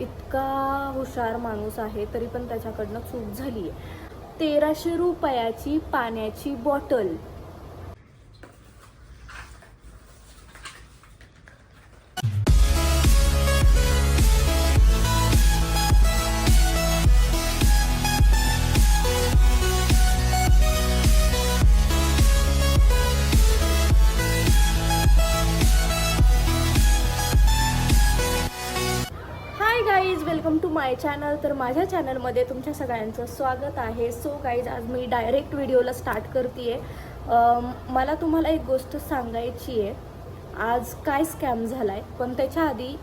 इतका हुशार माणूस आहे तरी पण त्याच्याकडनं चूक झाली आहे तेराशे रुपयाची पाण्याची बॉटल माय चॅनल तर माझ्या चॅनलमध्ये तुमच्या सगळ्यांचं स्वागत आहे. सो गाईज आज मी डायरेक्ट व्हिडिओला स्टार्ट करते आहे मला तुम्हाला एक गोष्ट सांगायची आहे. आज काय स्कॅम झाला आहे पण त्याच्या आधी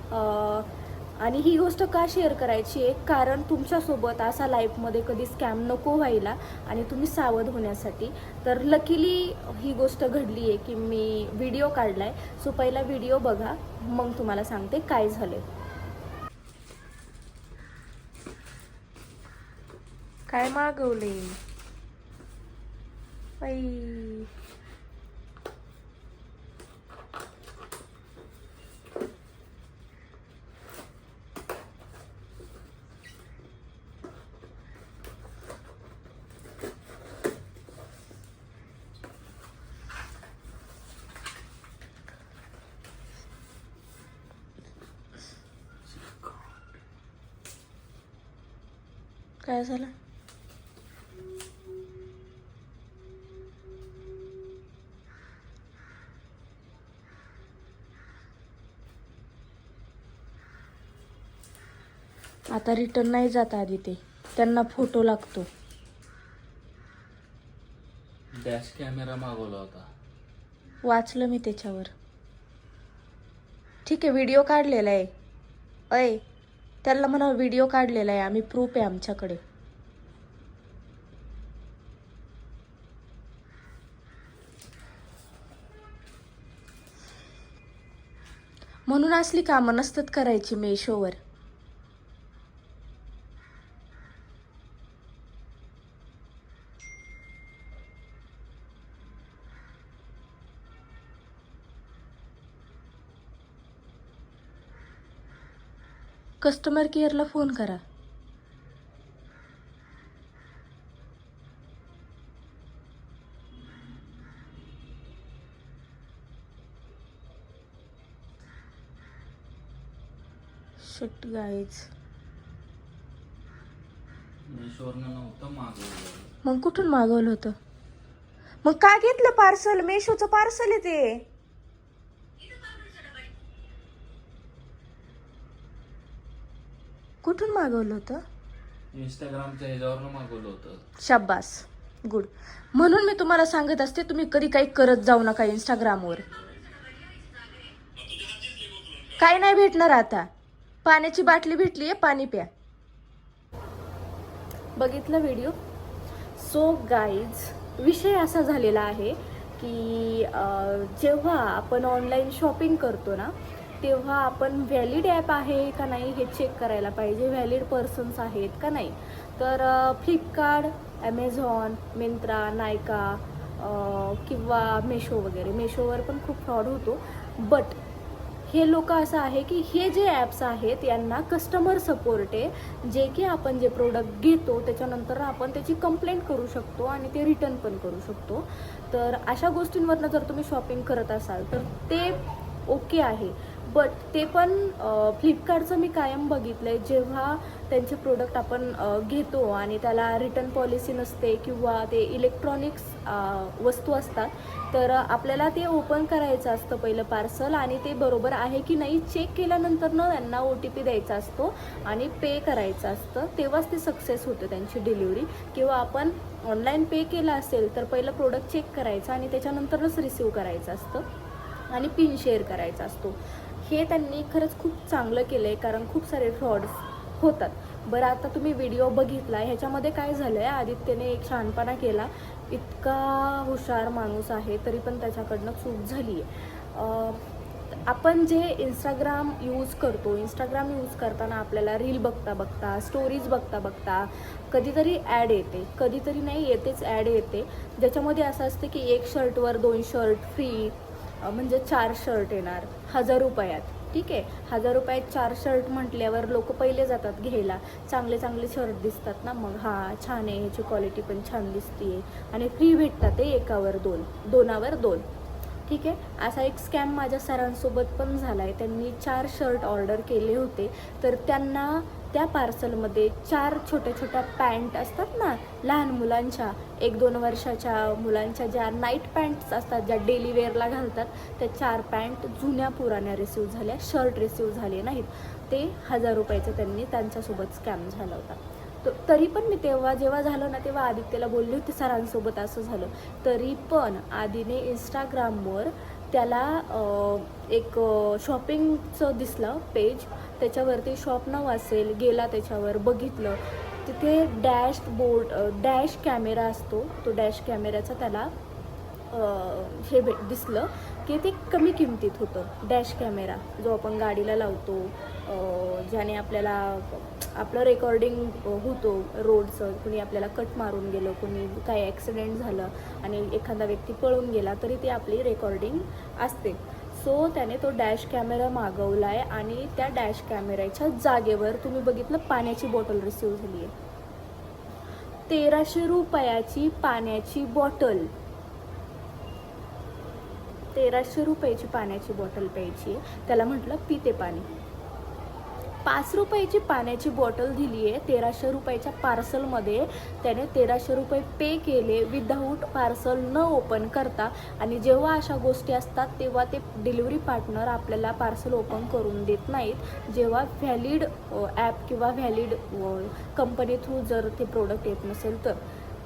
आणि ही गोष्ट का शेअर करायची आहे? कारण तुमच्यासोबत असा लाईफमध्ये कधी स्कॅम नको व्हायला आणि तुम्ही सावध होण्यासाठी. तर लकीली ही गोष्ट घडली आहे की मी व्हिडिओ काढला आहे सो पहिला व्हिडिओ बघा. मग तुम्हाला सांगते काय झालं काय मागवले बाई काय झालं आता रिटर्न नाही जात आधी ते. त्यांना फोटो लागतो. डॅश कॅमेरा मागवला होता. वाचलं मी त्याच्यावर. ठीक आहे व्हिडिओ काढलेला आहे. अय त्याला म्हणा व्हिडिओ काढलेला आहे. आम्ही प्रूफ आहे आमच्याकडे. म्हणून असली कामं नसतात करायची मेशोवर. कस्टमर केअरला फोन करा. शिट गाईज मग कुठून मागवलं होतं? मग का घेतलं पार्सल मेशोचं पार्सल आहे ते. कुठून मागवलं होतं? इंस्टाग्रामच्या ह्याच्यावरनं मागवलं होतं. शाब्बास. गुड म्हणून मी तुम्हाला सांगत असते तुम्ही कधी काही करत जाऊ नका इंस्टाग्रामवर काय नाही भेटणार आता. पाण्याची बाटली भेटली आहे पाणी प्या. बघितलं व्हिडिओ सो गाईज विषय असा झालेला आहे की अं, जेव्हा आपण ऑनलाईन शॉपिंग करतो ना तेव्हा आपण व्हॅलिड ॲप आहे का नाही हे चेक करायला पाहिजे. व्हॅलिड पर्सन्स आहेत का नाही. तर फ्लिपकार्ट ॲमेझॉन मिंत्रा नायका किंवा मेशो वगैरे. मेशोवर पण खूप फ्रॉड होतो. बट हे लोक असं आहे की हे जे ॲप्स आहेत यांना कस्टमर सपोर्ट आहे. जे की आपण जे प्रोडक्ट घेतो त्याच्यानंतर आपण त्याची कंप्लेंट करू शकतो आणि ते रिटर्न पण करू शकतो. तर अशा गोष्टींवरनं जर तुम्ही शॉपिंग करत असाल तर ते ओके आहे. बट ते पण फ्लिपकार्टचं मी कायम बघितलं आहे जेव्हा त्यांचे प्रोडक्ट आपण घेतो आणि त्याला रिटर्न पॉलिसी नसते किंवा ते इलेक्ट्रॉनिक्स वस्तू असतात तर आपल्याला ते ओपन करायचं असतं पहिलं पार्सल आणि ते बरोबर आहे की नाही चेक केल्यानंतर ना त्यांना ओ टी पी द्यायचा असतो आणि पे करायचं असतं. तेव्हाच ते सक्सेस होतं त्यांची डिलिव्हरी किंवा आपण ऑनलाईन पे केलं असेल तर पहिलं प्रोडक्ट चेक करायचं आणि त्याच्यानंतरच रिसीव करायचं असतं आणि पिन शेअर करायचा असतो. हे त्यांनी खरंच खूप चांगलं केलं आहे कारण खूप सारे फ्रॉड्स होतात. बरं आता तुम्ही व्हिडिओ बघितला ह्याच्यामध्ये काय झालं आहे आदित्यने एक शहाणपणा केला. इतका हुशार माणूस आहे तरी पण त्याच्याकडनं चूक झाली आहे आपण जे इंस्टाग्राम यूज करतो इंस्टाग्राम यूज करताना आपल्याला रील बघता बघता स्टोरीज बघता बघता कधीतरी ॲड येते. कधीतरी नाही येतेच ॲड येते. ज्याच्यामध्ये असं असते की एक शर्टवर दोन शर्ट फ्री म्हणजे चार शर्ट येणार. हजार रुपयात. ठीक आहे? हजार रुपयात चार शर्ट म्हटल्यावर लोक पहिले जातात घ्यायला. चांगले चांगले शर्ट दिसतात ना मग. हा छान आहे. ह्याची क्वालिटी पण छान दिसते आणि फ्री भेटतात ते एकावर दोन. दोनावर दोन. ठीक आहे. असा एक स्कॅम माझ्या सरांसोबत पण झाला आहे त्यांनी चार शर्ट ऑर्डर केले होते. तर त्यांना त्या पार्सलमध्ये चार छोट्या छोट्या पॅन्ट असतात ना लहान मुलांच्या एक दोन वर्षाच्या मुलांच्या ज्या नाईट पॅन्ट्स असतात ज्या डेली वेअरला घालतात त्या चार पॅन्ट जुन्या पुराण्या रिसिव्ह झाल्या शर्ट रिसिव्ह झाले नाहीत. ते हजार रुपयाचं त्यांनी त्यांच्यासोबत स्कॅम झाला होता. तरी पण मी तेव्हा जेव्हा झालं ना तेव्हा आदित्यला बोलली होती सरांसोबत असं झालं. तरी पण आदिने इंस्टाग्रामवर त्याला एक शॉपिंगचं दिसलं पेज त्याच्यावरती शॉप नाव असेल गेला त्याच्यावर बघितलं. तिथे डॅश बोर्ड डॅश कॅमेरा असतो. तो डॅश कॅमेऱ्याचा त्याला हे भेट दिसलं की ते कमी किमतीत होतं. डॅश कॅमेरा जो आपण गाडीला लावतो ज्याने आपल्याला आपलं रेकॉर्डिंग होतो रोडचं कुणी आपल्याला कट मारून गेलं कुणी काही ॲक्सिडेंट झालं आणि एखादा व्यक्ती पळून गेला तरी ती आपली रेकॉर्डिंग असते. सो त्याने तो डॅश कॅमेरा मागवला आहे आणि त्या डॅश कॅमेऱ्याच्या जागेवर तुम्ही बघितलं पाण्याची बॉटल रिसीव झाली आहे तेराशे रुपयाची पाण्याची बॉटल तेराशे रुपयाची पाण्याची बॉटल प्यायची आहे. त्याला म्हटलं पिते पाणी. पाच रुपयाची पाण्याची बॉटल दिली आहे तेराशे रुपयाच्या पार्सलमध्ये. त्याने तेराशे रुपये पे केले विदाऊट पार्सल न ओपन करता. आणि जेव्हा अशा गोष्टी असतात तेव्हा ते डिलिव्हरी पार्टनर आपल्याला पार्सल ओपन करून देत नाहीत. जेव्हा व्हॅलिड ॲप किंवा व्हॅलिड कंपनी थ्रू जर ते प्रोडक्ट येत नसेल तर.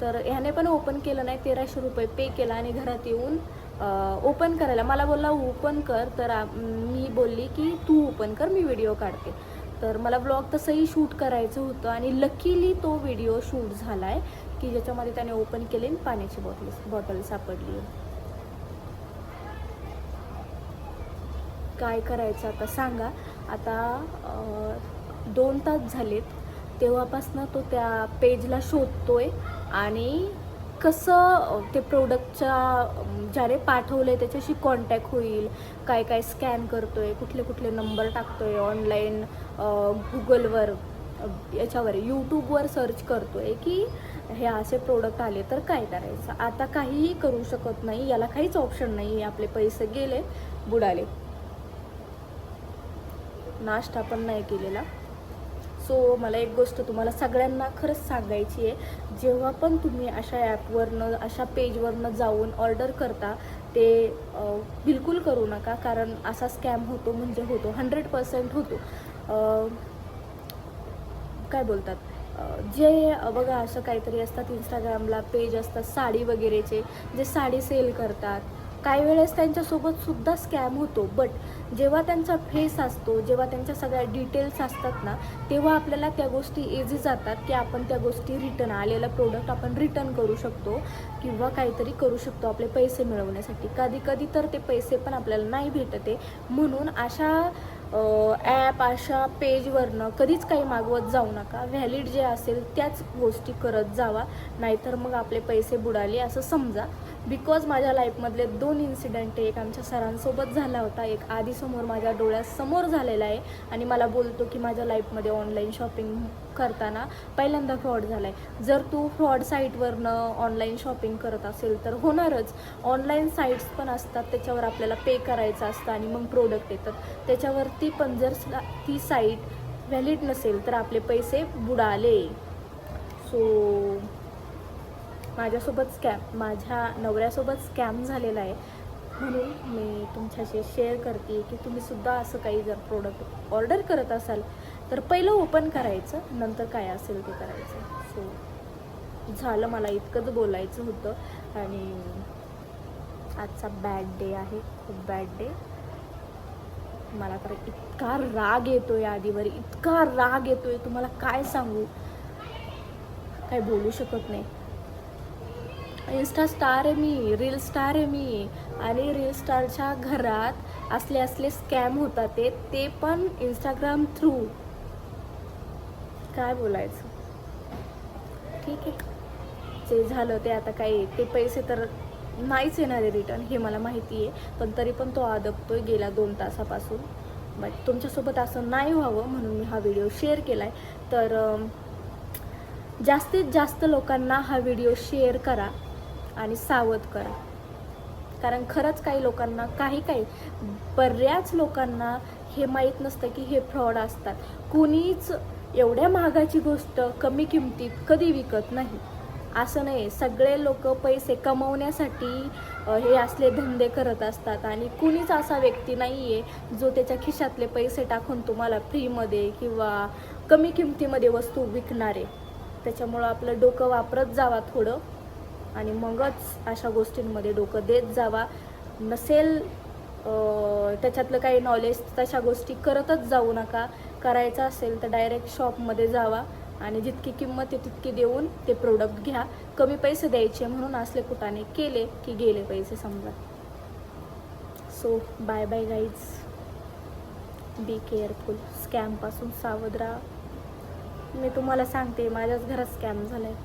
तर ह्याने पण ओपन केलं नाही तेराशे रुपये पे केला आणि घरात येऊन ओपन करायला. मला बोलला ओपन कर. तर मी बोलली की तू ओपन कर मी व्हिडिओ काढते. तर मला ब्लॉग तसंही शूट करायचं होतं आणि लकीली तो व्हिडिओ शूट झाला आहे की ज्याच्यामध्ये त्याने ओपन केले आणि पाण्याची बॉटल बॉटल सापडली. काय करायचं आता सांगा. आता दोन तास झालेत. तेव्हापासनं तो त्या पेजला शोधतोय आणि कसं ते प्रोडक्टच्या ज्याने पाठवलं आहे त्याच्याशी कॉन्टॅक्ट होईल काय काय स्कॅन करतो आहे कुठले कुठले नंबर टाकतो आहे ऑनलाईन गुगलवर याच्यावर यूट्यूबवर सर्च करतो आहे की हे असे प्रोडक्ट आले तर काय करायचं? आता काहीही करू शकत नाही याला काहीच ऑप्शन नाही आपले पैसे गेले बुडाले. नाश्ता पण नाही केलेला. सो मला एक गोष्ट तुम्हाला सगळ्यांना खरंच सांगायची आहे. जेव्हा पण तुम्ही अशा ॲपवरनं अशा पेजवरनं जाऊन ऑर्डर करता ते बिलकुल करू नका. कारण असा स्कॅम होतो म्हणजे होतो. हंड्रेड पर्सेंट होतो. काय बोलतात? जे बघा असं काहीतरी असतात इंस्टाग्रामला पेज असतात साडी वगैरेचे. जे साडी सेल करतात. काही वेळेस त्यांच्यासोबत सुद्धा स्कॅम होतो. बट जेव्हा त्यांचा फेस असतो जेव्हा त्यांच्या सगळ्या डिटेल्स असतात ना तेव्हा आपल्याला त्या गोष्टी इझी जातात की आपण त्या गोष्टी रिटर्न आलेलं प्रोडक्ट आपण रिटर्न करू शकतो किंवा काहीतरी करू शकतो आपले पैसे मिळवण्यासाठी. कधी कधी तर ते पैसे पण आपल्याला नाही भेटते म्हणून अशा ॲप अशा पेजवरनं कधीच काही मागवत जाऊ नका. व्हॅलिड जे असेल त्याच गोष्टी करत जावा. नाहीतर मग आपले पैसे बुडाले असं समजा. बिकॉज माझ्या लाईफमधले दोन इन्सिडेंट एक आमच्या सरांसोबत झाला होता. एक आधीसमोर माझ्या डोळ्यासमोर झालेला आहे आणि मला बोलतो की माझ्या लाईफमध्ये ऑनलाईन शॉपिंग करताना पहिल्यांदा फ्रॉड झाला आहे जर तू फ्रॉड साईटवरनं ऑनलाईन शॉपिंग करत असेल तर होणारच. ऑनलाईन साईट्स पण असतात त्याच्यावर आपल्याला पे करायचं असतं आणि मग प्रोडक्ट येतात. त्याच्यावरती पण जर ती साईट व्हॅलिड नसेल तर आपले पैसे बुडाले. सो माझ्यासोबत स्कॅम माझ्या नवऱ्यासोबत स्कॅम झालेला आहे. म्हणून मी तुमच्याशी शेअर करते की तुम्ही सुद्धा असं काही जर प्रोडक्ट ऑर्डर करत असाल तर पहिलं ओपन करायचं नंतर काय असेल ते करायचं. सो झालं मला इतकंच बोलायचं होतं आणि आजचा बॅड डे आहे खूप बॅड डे मला तर इतका राग येतो या आधीवर इतका राग येतोय. तुम्हाला काय सांगू? काय बोलू शकत नाही. इन्स्टा स्टार आहे मी रील स्टार आहे मी. आणि रील स्टारच्या घरात असले असले स्कॅम होतात ते ते पण इंस्टाग्राम थ्रू काय बोलायचं? ठीक आहे. जे झालं ते आता काही ते पैसे तर नाहीच येणार आहे रिटर्न हे मला माहिती आहे. पण तरी पण तो आदबतोय गेल्या दोन तासापासून. बट तुमच्यासोबत असं नाही व्हावं म्हणून मी हा व्हिडिओ शेअर केला आहे तर जास्तीत जास्त लोकांना हा व्हिडिओ शेअर करा. आणि सावध करा. कारण खरंच काही लोकांना काही काही बऱ्याच लोकांना हे माहीत नसतं की हे फ्रॉड असतात. कुणीच एवढ्या महागाची गोष्ट कमी किमतीत कधी विकत नाही. असं नाही सगळे लोक पैसे कमवण्यासाठी हे असले धंदे करत असतात आणि कुणीच असा व्यक्ती नाही आहे जो त्याच्या खिशातले पैसे टाकून तुम्हाला फ्रीमध्ये किंवा कमी किमतीमध्ये वस्तू विकणार. आहे त्याच्यामुळं आपलं डोकं वापरत जावा थोडं. आणि मगच अशा गोष्टींमध्ये डोकं देत जावा. नसेल त्याच्यातलं काही नॉलेज तशा गोष्टी करतच जाऊ नका. करायचं असेल तर डायरेक्ट शॉपमध्ये जावा आणि जितकी किंमत आहे तितकी देऊन ते प्रोडक्ट घ्या. कमी पैसे द्यायचे म्हणून असले कुठाने केले की गेले पैसे समजा. So bye bye guys be careful स्कॅमपासून सावध राहा. मी तुम्हाला सांगते माझ्याच घरात स्कॅम झालं आहे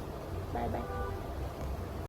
बाय बाय